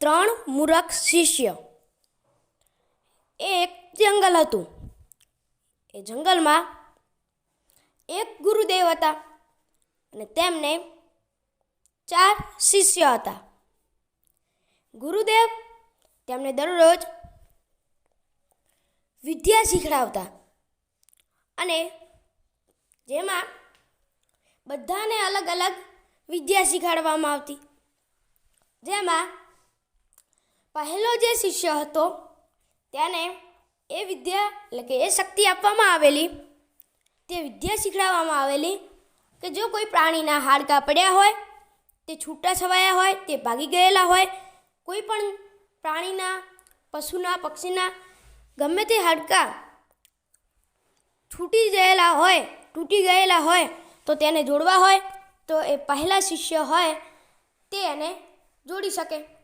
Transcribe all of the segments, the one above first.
ત્રણ મૂરખ શિષ્ય. એ એક જંગલ હતું. એ જંગલમાં એક ગુરુદેવ હતા અને તેમને ચાર શિષ્ય હતા. ગુરુદેવ તેમને દરરોજ વિદ્યા શીખડાવતા અને જેમાં બધાને અલગ અલગ વિદ્યા શીખવાડવામાં આવતી. જેમાં પહેલો જે શિષ્ય હતો, તેને એ વિદ્યા, એટલે કે એ શક્તિ આપવામાં આવેલી, તે વિદ્યા શીખડાવવામાં આવેલી કે જો કોઈ પ્રાણીના હાડકાં પડ્યા હોય, તે છૂટા છવાયા હોય, તે ભાગી ગયેલા હોય, કોઈ પણ પ્રાણીના, પશુના, પક્ષીના, ગમે તે હાડકાં છૂટી ગયેલા હોય, તૂટી ગયેલા હોય, તો તેને જોડવા હોય, તો એ પહેલા શિષ્ય હોય, તે એને જોડી શકે.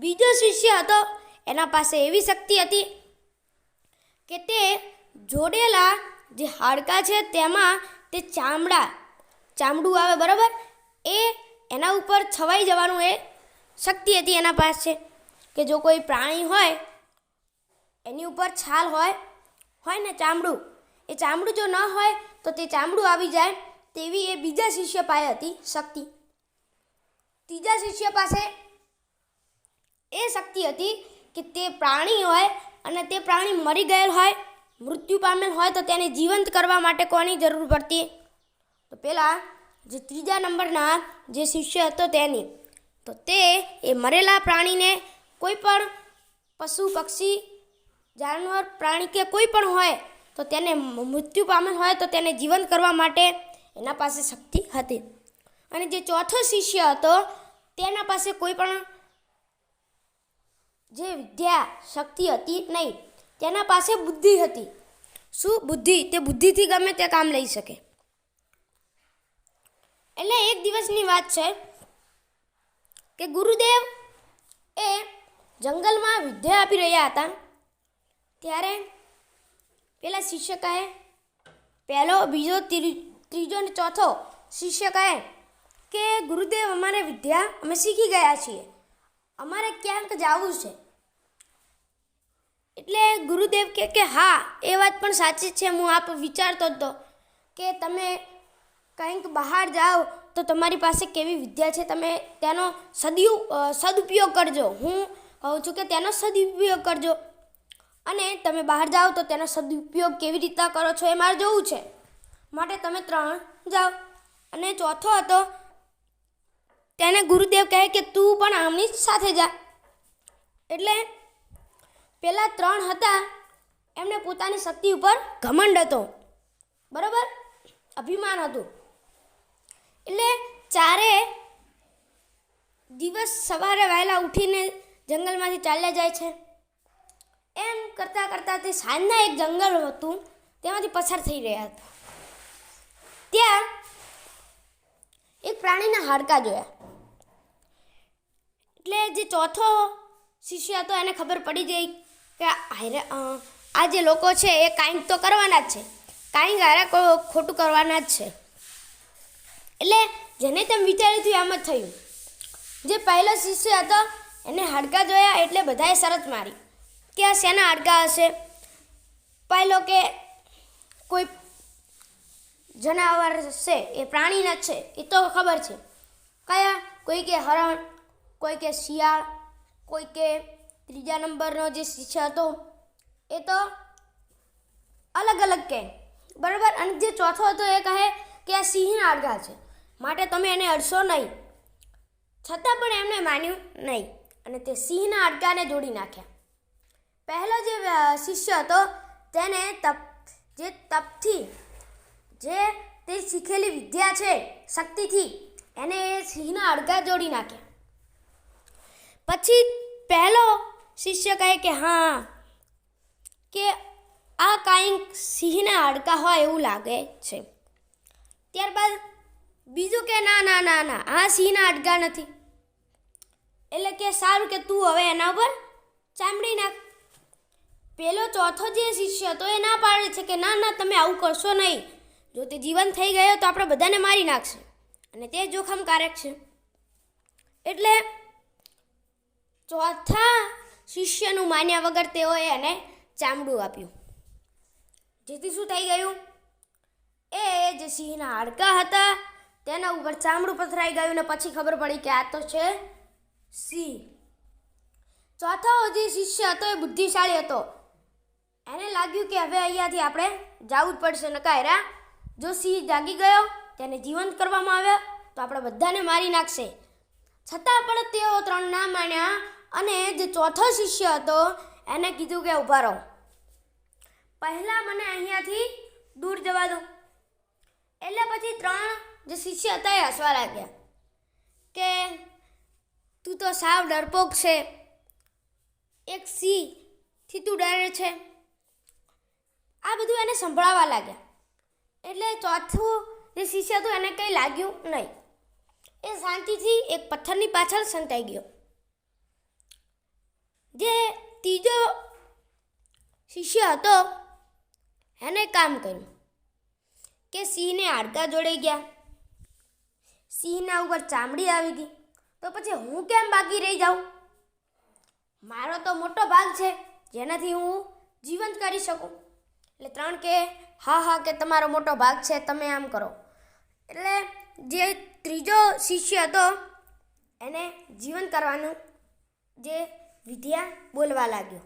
બીજો શિષ્ય હતો, એના પાસે એવી શક્તિ હતી કે તે જોડેલા જે હાડકાં છે તેમાં તે ચામડા, ચામડું આવે, બરાબર? એ એના ઉપર છવાઈ જવાનું એ શક્તિ હતી એના પાસે કે જો કોઈ પ્રાણી હોય, એની ઉપર છાલ હોય હોય ને ચામડું, એ ચામડું જો ન હોય તો તે ચામડું આવી જાય તેવી એ બીજા શિષ્ય પાસે હતી શક્તિ. ત્રીજા શિષ્ય પાસે એ શક્તિ હતી કે તે પ્રાણી હોય અને તે પ્રાણી મરી ગયેલ હોય, મૃત્યુ પામેલ હોય તો તેને જીવંત કરવા માટે કોની જરૂર પડતી? તો પહેલાં જે ત્રીજા નંબરના જે શિષ્ય હતો તેની. તો તે એ મરેલા પ્રાણીને કોઈ પણ પશુ, પક્ષી, જાનવર, પ્રાણી કે કોઈ પણ હોય તો તેને મૃત્યુ પામેલ હોય તો તેને જીવંત કરવા માટે એના પાસે શક્તિ હતી. અને જે ચોથો શિષ્ય હતો તેના પાસે કોઈ પણ જે વિદ્યા શક્તિ હતી નહીં, તેના પાસે બુદ્ધિ હતી. શું બુદ્ધિ? તે બુદ્ધિથી ગમે તે કામ લઈ શકે. એટલે એક દિવસની વાત છે કે ગુરુદેવ એ જંગલમાં વિદ્યા આપી રહ્યા હતા. ત્યારે પેલા શિક્ષકાએ પહેલો, બીજો, ત્રી- ત્રીજો ને ચોથો શિષ્ય કે ગુરુદેવ, અમારે વિદ્યા અમે શીખી ગયા છીએ. અમારે ક્યાંક જવું છે. એટલે ગુરુદેવ કે કે, હા, એ વાત પણ સાચી છે. હું આપ વિચારતો હતો કે તમે કંઈક બહાર જાઓ તો તમારી પાસે કેવી વિદ્યા છે. તમે તેનો સદયુ સદુપયોગ કરજો. હું કહું છું કે તેનો સદુપયોગ કરજો. અને તમે બહાર જાઓ તો તેનો સદુપયોગ કેવી રીતના કરો છો એ મારે જોવું છે. માટે તમે ત્રણ જાઓ. અને ચોથો હતો તેને ગુરુદેવ કહે કે તું પણ આમની સાથે જા. એટલે પેલા ત્રણ હતા, એમને પોતાની શક્તિ ઉપર ઘમંડ હતો. બરાબર? અભિમાન હતું. એટલે ચારે દિવસ સવારે વહેલા ઉઠીને જંગલમાંથી ચાલ્યા જાય છે. એમ કરતાં કરતાં તે સાંજના એક જંગલ હતું, તેમાંથી પસાર થઈ રહ્યા હતા. ત્યાં એક પ્રાણીના હાડકા જોયા. એટલે જે ચોથો શિષ્ય હતો એને ખબર પડી ગઈ કે હારે આ જે લોકો છે એ કાંઈક તો કરવાના જ છે. કાંઈક હારે ખોટું કરવાના જ છે. એટલે જેને તેમ વિચાર્યું હતું એમ જ થયું. જે પહેલો શિષ્ય હતો એને હાડકાં જોયા એટલે બધાએ શરત મારી કે આ શેના હાડકા હશે? પહેલો કે કોઈ જનાવર છે, એ પ્રાણીના છે, એ તો ખબર છે. કયા? કોઈ કે હરણ કોઈ કે શિયાળ, કોઈ કે ત્રીજા નંબરનો જે શિષ્ય હતો, એ તો અલગ અલગ કહે બરાબર? અને જે ચોથો હતો એ કહે કે આ સિંહના હાડકાં છે. માટે તમે એને અડશો નહીં. છતાં પણ એમણે માન્યું નહીં. અને તે સિંહના હાડકાને જોડી નાખ્યા. પહેલો જે શિષ્ય હતો, તેને તપ, જે તપથી, જે તે શીખેલી વિદ્યા છે, શક્તિથી, એને એ સિંહના અડકા જોડી નાખ્યા. પછી પહેલો શિષ્ય કહે કે, હા, કે આ કાંઈક સિંહના હાડકા હોય એવું લાગે છે. ત્યારબાદ બીજું કે, ના ના ના ના, આ સિંહના હાડકા નથી. એટલે કે, સારું કે તું હવે એના ઉપર ચામડી નાખ. પેલો ચોથો જે શિષ્ય હતો એ ના પાડે છે કે, ના ના, તમે આવું કરશો નહીં. જો તે જીવન થઈ ગયો તો આપણે બધાને મારી નાખશે. અને તે જોખમકારક છે. એટલે ચોથા શિષ્યનું માન્યા વગર તેઓએ એને ચામડું આપ્યું. જેથી શું થઈ ગયું? એ જે સિંહના હાડકા હતા. તેના ઉપર ચામડું પથરાઈ ગયું ને પછી ખબર પડી કે આ તો છે સિંહ. ચોથો જે શિષ્ય હતો એ બુદ્ધિશાળી હતો. એને લાગ્યું કે હવે અહીંયાથી આપણે જવું જ પડશે. નકાયરા જો સિંહ જાગી ગયો, તેને જીવંત કરવામાં આવ્યો, તો આપણે બધાને મારી નાખશે. છતાં પણ તેઓ ત્રણ ના માન્યા. અને જે ચોથો શિષ્ય હતો, એને કીધું કે ઊભા રહો. પહેલાં મને અહીંયાથી દૂર જવા દો. એટલે પછી ત્રણ જે શિષ્ય હતા એ હસવા લાગ્યા કે, તું તો સાવ ડરપોક છે. એક સિંહથી તું ડરે છે. આ બધું એને સંભળાવા લાગ્યા. એટલે ચોથું જે શિષ્ય હતું એને કંઈ લાગ્યું નહીં. એ શાંતિથી એક પથ્થરની પાછળ સંતાઈ ગયો. જે ત્રીજો શિષ્ય હતો, એને કામ કર્યું કે સિંહને હાડકા જોડાઈ ગયા. સિંહના ઉપર ચામડી આવી ગઈ. તો પછી હું કેમ બાકી રહી જાઉં? મારો તો મોટો ભાગ છે, જેનાથી હું જીવંત કરી શકું. એટલે ત્રણ કે, હા હા, કે તમારો મોટો ભાગ છે, તમે આમ કરો. એટલે જે ત્રીજો શિષ્ય હતો, એને જીવંત કરવાનું, જે વિદ્યા બોલવા લાગ્યો.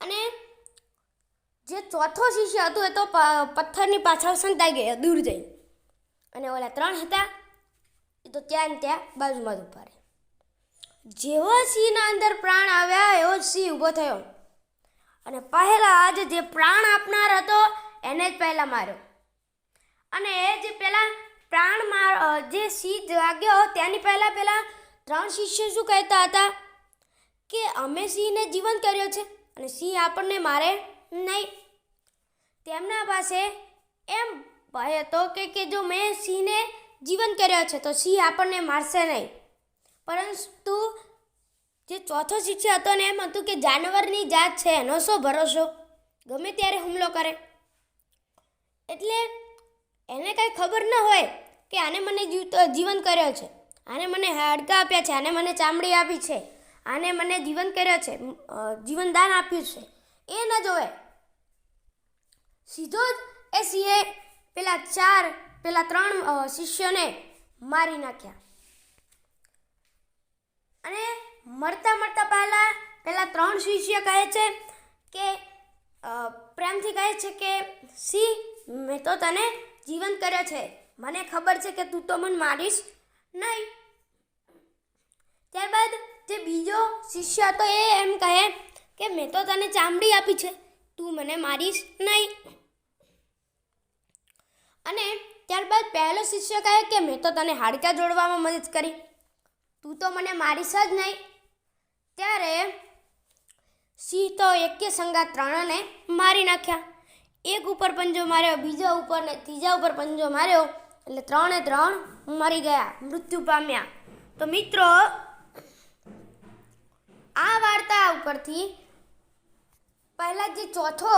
અને જે ચોથો શિષ્ય હતો એ તો પથ્થરની પાછળ સંતાઈ ગયો દૂર જઈ. અને ઓલા ત્રણ હતા, એ તો ત્યાં ને ત્યાં બાજુમાં જ ઊભા જેવો સિંહના અંદર પ્રાણ આવ્યા, એવો જ સિંહ ઊભો થયો. અને પહેલા જ જે પ્રાણ આપનાર હતો, એને જ પહેલાં માર્યો. અને એ જે પહેલાં પ્રાણ માર જે સિંહ જાગ્યો, તેની પહેલાં પેલા ત્રણ શિષ્ય શું કહેતા હતા? કે અમે સિંહને જીવંત કર્યો છે અને સિંહ આપણને મારે નહીં. તેમના પાસે એમ ભય હતો કે કે જો મેં સિંહને જીવંત કર્યો છે તો સિંહ આપણને મારશે નહીં. પરંતુ જે ચોથો શિષ્ય હતો ને એમ હતું કે જાનવરની જાત છે, એનો શું ભરોસો? ગમે ત્યારે હુમલો કરે. એટલે એને કાંઈ ખબર ન હોય કે આને મને જીવતો, જીવન કર્યો છે. આને મને હાડકા આપ્યા છે, આને મને ચામડી આપી છે, આને મને જીવન કર્યો છે જીવનદાન આપ્યું છે. એ ન જોવે. સીધો જ એ સિંહે પેલા ચાર, પેલા ત્રણ શિષ્યોને મારી નાખ્યા. અને મરતા મરતા પહેલા, પેલા ત્રણ શિષ્ય કહે છે કે પ્રેમથી કહે છે કે, સિંહ, મેં તો તને જીવંત કર્યો છે. મને ખબર છે કે તું તો મને મારીશ નહીં. ત્યારબાદ જે બીજો શિષ્ય હતો એ એમ કહે કે મેં તો તને ચામડી આપી છે, તું મને મારીશ નહીં. અને ત્યારબાદ પહેલો શિષ્ય કહે કે મેં તો તને હાડકા જોડવામાં મદદ કરી, તું તો મને મારીશ જ નહીં. ત્યારે સિંહ તો એકે સંગા ત્રણને મારી નાખ્યા. એક ઉપર પંજો માર્યો, બીજા ઉપર ને ત્રીજા ઉપર પંજો માર્યો, એટલે ત્રણે ત્રણ મરી ગયા, મૃત્યુ પામ્યા. તો મિત્રો, આ વાર્તા ઉપરથી પહેલા જે ચોથો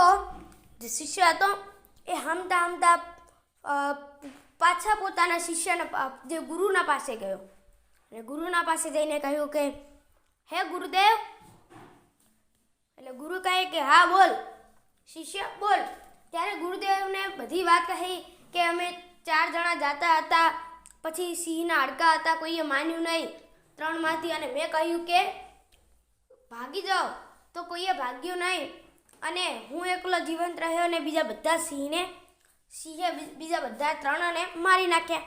જે શિષ્ય હતો, એ હમતા હમતા પાછા પોતાના શિષ્યના જે ગુરુના પાસે ગયો. અને ગુરુના પાસે જઈને કહ્યું કે, હે ગુરુદેવ. એટલે ગુરુ કહે કે, હા, બોલ. શિષ્ય, બોલ. ત્યારે ગુરુદેવને બધી વાત કહી કે અમે ચાર જણા જાતા હતા. પછી સિંહના હાડકા હતા, કોઈએ માન્યું નહીં. ત્રણમાંથી અને મેં કહ્યું કે, ભાગી જાઓ. તો કોઈએ ભાગ્યું નહીં. અને હું એકલો જીવંત રહ્યો અને બીજા બધા સિંહને, સિંહે બીજા બધા ત્રણને મારી નાખ્યા.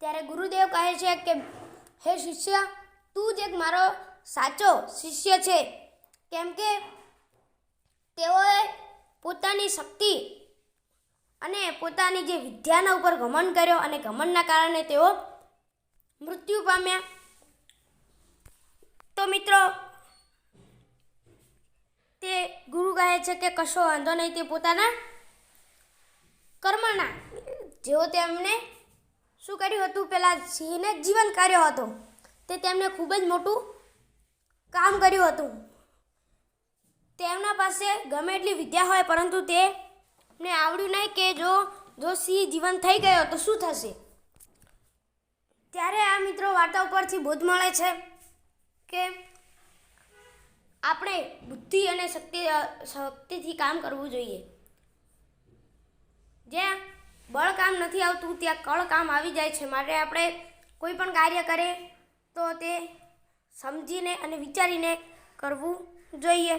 ત્યારે ગુરુદેવ કહે છે કે, હે શિષ્ય, તું જ એક મારો સાચો શિષ્ય છે. કેમ કે તેઓએ પોતાની શક્તિ અને પોતાની જે વિદ્યાના ઉપર ઘમન કર્યો અને ઘમંડના કારણે તેઓ મૃત્યુ પામ્યા. તો મિત્રો, તે ગુરુ કહે છે કે કશો વાંધો નહીં, તે પોતાના કર્મના. જેઓ તેમણે શું કર્યું હતું? પેલા સિંહને જીવન કર્યો હતો. તે તેમને ખૂબ જ મોટું કામ કર્યું હતું. તેમના પાસે ગમે એટલી વિદ્યા હોય, પરંતુ તેને આવડ્યું નહીં કે જો જો સિંહ જીવન થઈ ગયો તો શું થશે? ત્યારે આ મિત્રો વાર્તા ઉપરથી બોધ મળે છે કે આપણે બુદ્ધિ અને શક્તિ શક્તિથી કામ કરવું જોઈએ. જ્યાં બળ કામ નથી આવતું, ત્યાં કળ કામ આવી જાય છે. માટે આપણે કોઈ પણ કાર્ય કરે તો તે સમજીને અને વિચારીને કરવું જોઈએ.